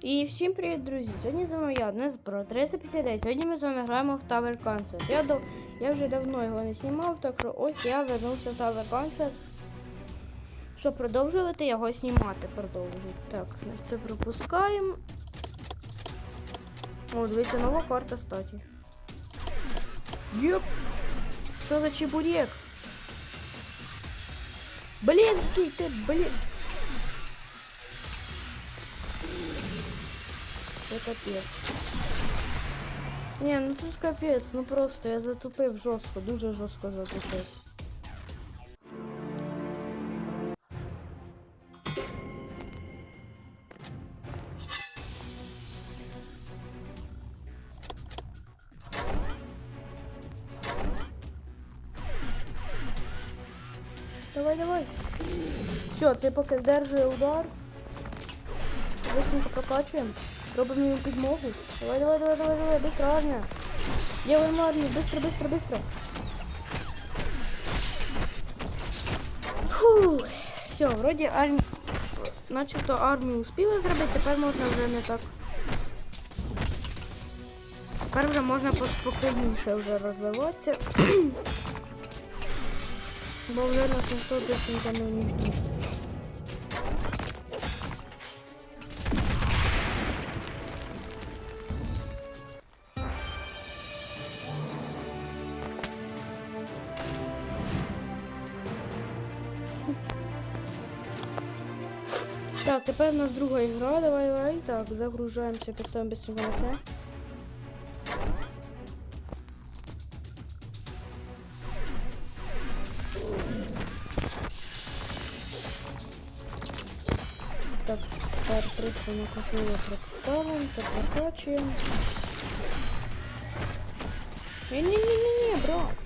І всім привіт, друзі! Сьогодні з вами я, Денис Про 359. Сьогодні ми з вами граємо в Tower Concert. Я, дав... я вже давно його не знімав, так що ось я вернувся в Tower Concert. Щоб продовжувати його знімати, продовжують. Так, це пропускаємо. О, дивіться, нова карта статі. Єп! Що за чебурек? Блін, скільки, блін! Це капець. Ні, ну тут капець, ну просто я затупив жорстко, дуже жорстко затупив. Давай, давай. Все, це поки здержує удар. Быстренько прокачиваем. Робимо ему підмогу. Давай, давай, давай, давай, давай, быстро, армия. Делаем армию, быстро, быстро, быстро. Фух. Все, вроде армія. Начебто армію успіли зробити, тепер можна вже не так. Тепер вже можна поспокійніше вже розвиватися. Бо вже нас ніхто быстренько не уничтожить. У нас друга ігра. Давай, давай. Так, загружаємося, поставимо без цього на це. Так, тепер прийшли кошелю представимо, це прокачуємо. Ні-ні-ні-ні, бро.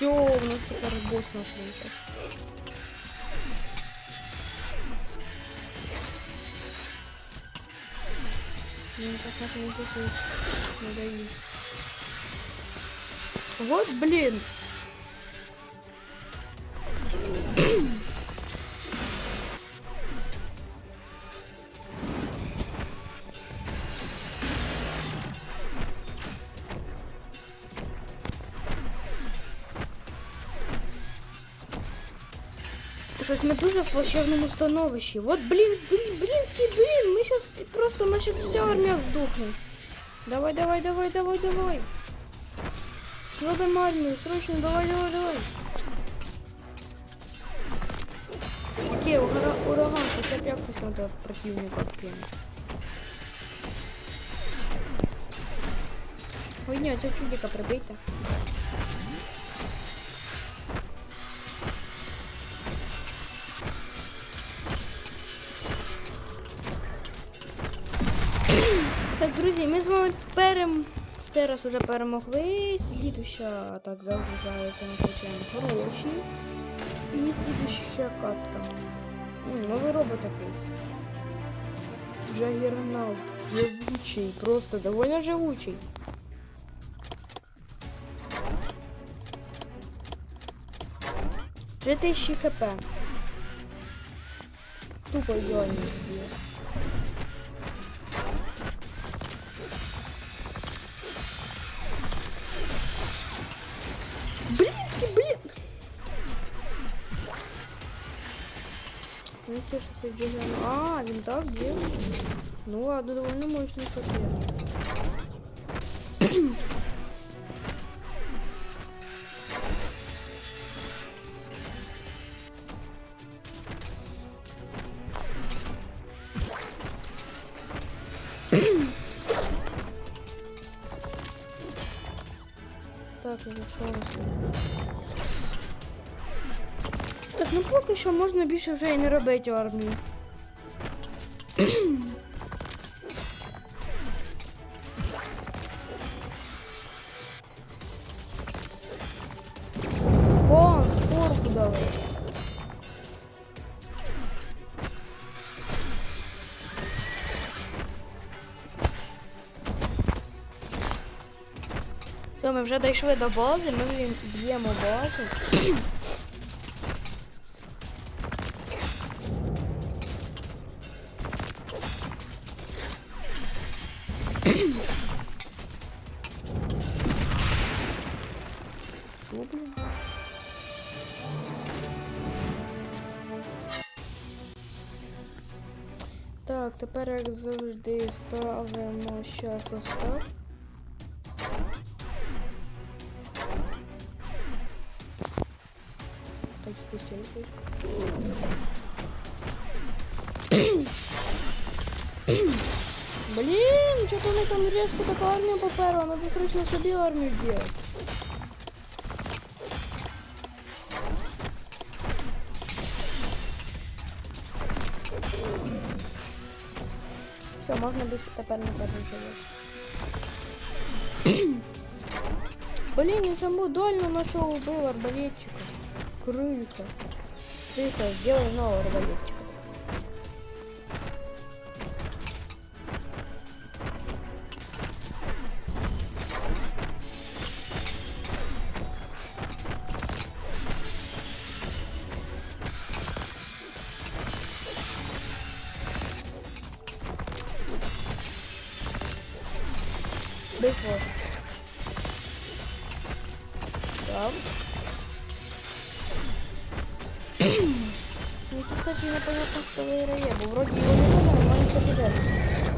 Все, у нас тепер босс наш вийшов. Ну, надоело. Вот, блин. Щось ми дуже в плачевному становищі. Вот, блін, блін, блінський, блін, ми сейчас просто, у нас сейчас вся армія здохне. Давай, давай, давай, давай, давай. Робимо армію, срочно, давай, давай, давай. Окей, ура, ураган, хоча б якось надо противника откинути. Ой, ні, цього чудика прибийте. Так, друзі, ми з вами перем... Цей раз уже перемогли. Слідуща так загружається на звичайно хороші. І слідуща катка. М, Новий робот якийсь. Джагернаут. Живучий. Просто довольно живучий. Три тисячі хп. Тупо ідеально Ну, все, что все делали. А, винтаж делал. Ну ладно, довольно мощный соперник. Так, я зайшов. Ну поки що можна більше вже і не робити армію. О, скорку дали. Все, ми вже дійшли до бази, ми б'ємо базу. Як завжди ставимо щас ось так. Так, ти? Блин, что-то мы там резко так армию поперла, надо срочно себе армию делать. Все, можно більше тепер не переживати. Блин, я саму дальню нашел был арбалетчика. Крыса. Крыса, сделай нового арбалетчика. Бифо. Так. Ну тут, кстати, непонятно, хто виграє, бо вроді його не але він собі держить.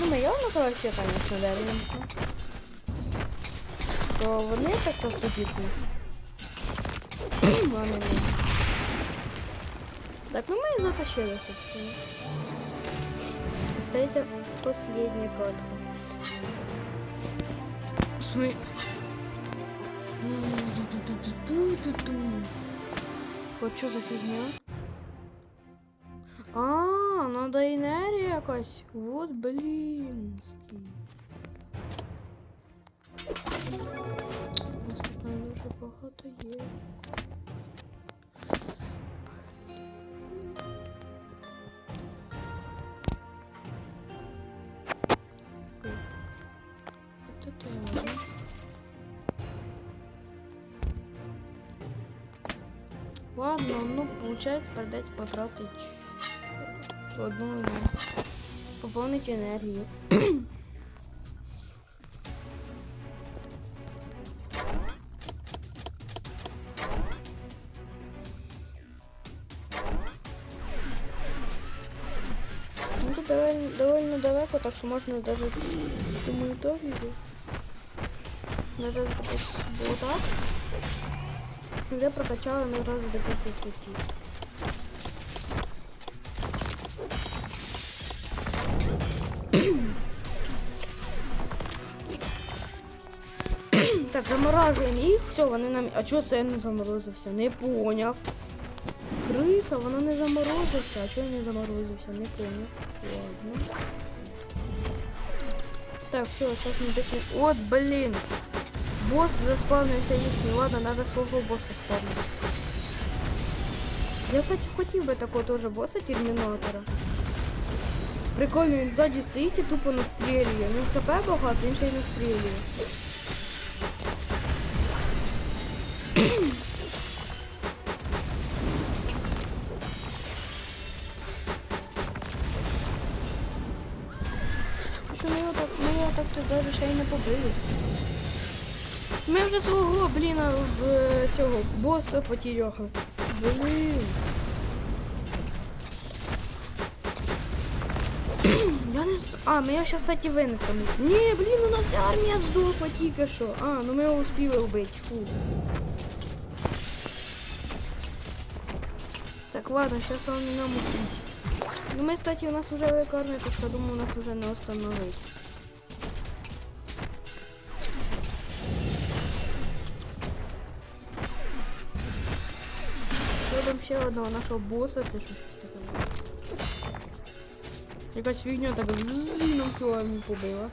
Ну, ми явно, коротше, конечно, держимося. То вони так дітні. Ладно. Так, ну мы и затащили, собственно. Остается последняя. Мы... Вот что за фигня? А, надо энергия якась. Вот, блин. У нас тут дуже багато є. Это я. Ладно, ну получается продать потратить одну пополнить энергию. Ну, довольно, довольно далеко, так что можно даже, думаю, тоже здесь. Даже вот так. Где прокачала ми одразу до 50. Так, заморажуємо їх, все, вони нам. А чого це я не заморозився? Не поняв. Криса, воно не заморозився. А чого я не заморозився? Не поняв. Ладно. Так, все, сейчас мы дошли. Вот, блин. Босс заспавнився їхній. Ладно, надо свого босса спавнити. Я, кстати, хотів би такого теж босса термінатора. Прикольно, він ззаді стоїть і тупо настрілює. Ну, хп багато, він ще й настрілює. Що ми його так, ми його так даже ще й не побили. Ми вже свого, блін, в цього боса потеряли. Блін. Я не А, ми його зараз, кстати, винесемо. Ні, блін, у нас армія здохла тільки що. А, ну ми його успіли вбити. Фу. Так, ладно, сейчас он нам убить. Ну мы, кстати, у нас уже выкармливают, так что думаю, нас уже не остановить. одного нашого боса, це що щось таке. Якась фігня так ну все, побила.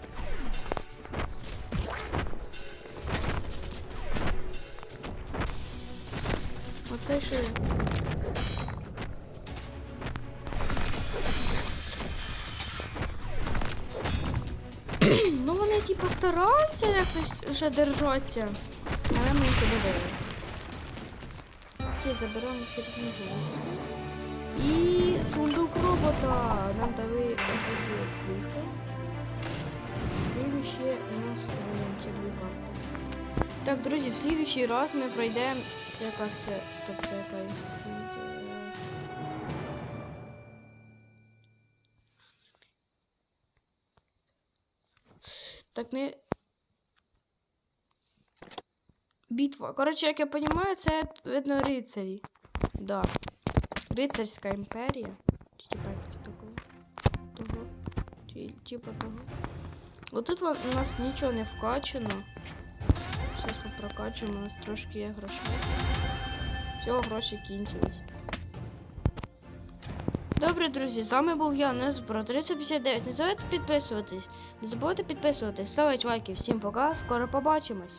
Оце ще. ну вони типа стараються якось ще держаться, але ми їх побили. Окей, заберемо нього. І сундук робота. Нам дали плюшки. Следующее у нас ці дві. Так, друзі, в следующий раз ми пройдемо. Яка це? Стоп, це? Так не. Битва. Коротше, як я розумію, це видно рицарі. Да. Рицарська імперія. Чи типа такого. Того. Чи типа того. Отут ва- у нас нічого не вкачано. Зараз ми прокачуємо, у нас трошки є грошей. Всього гроші кінчились. Добре, друзі, з вами був я, Незбро 359. Не забувайте підписуватись. Не забувайте підписуватись, ставити лайки. Всім пока, скоро побачимось.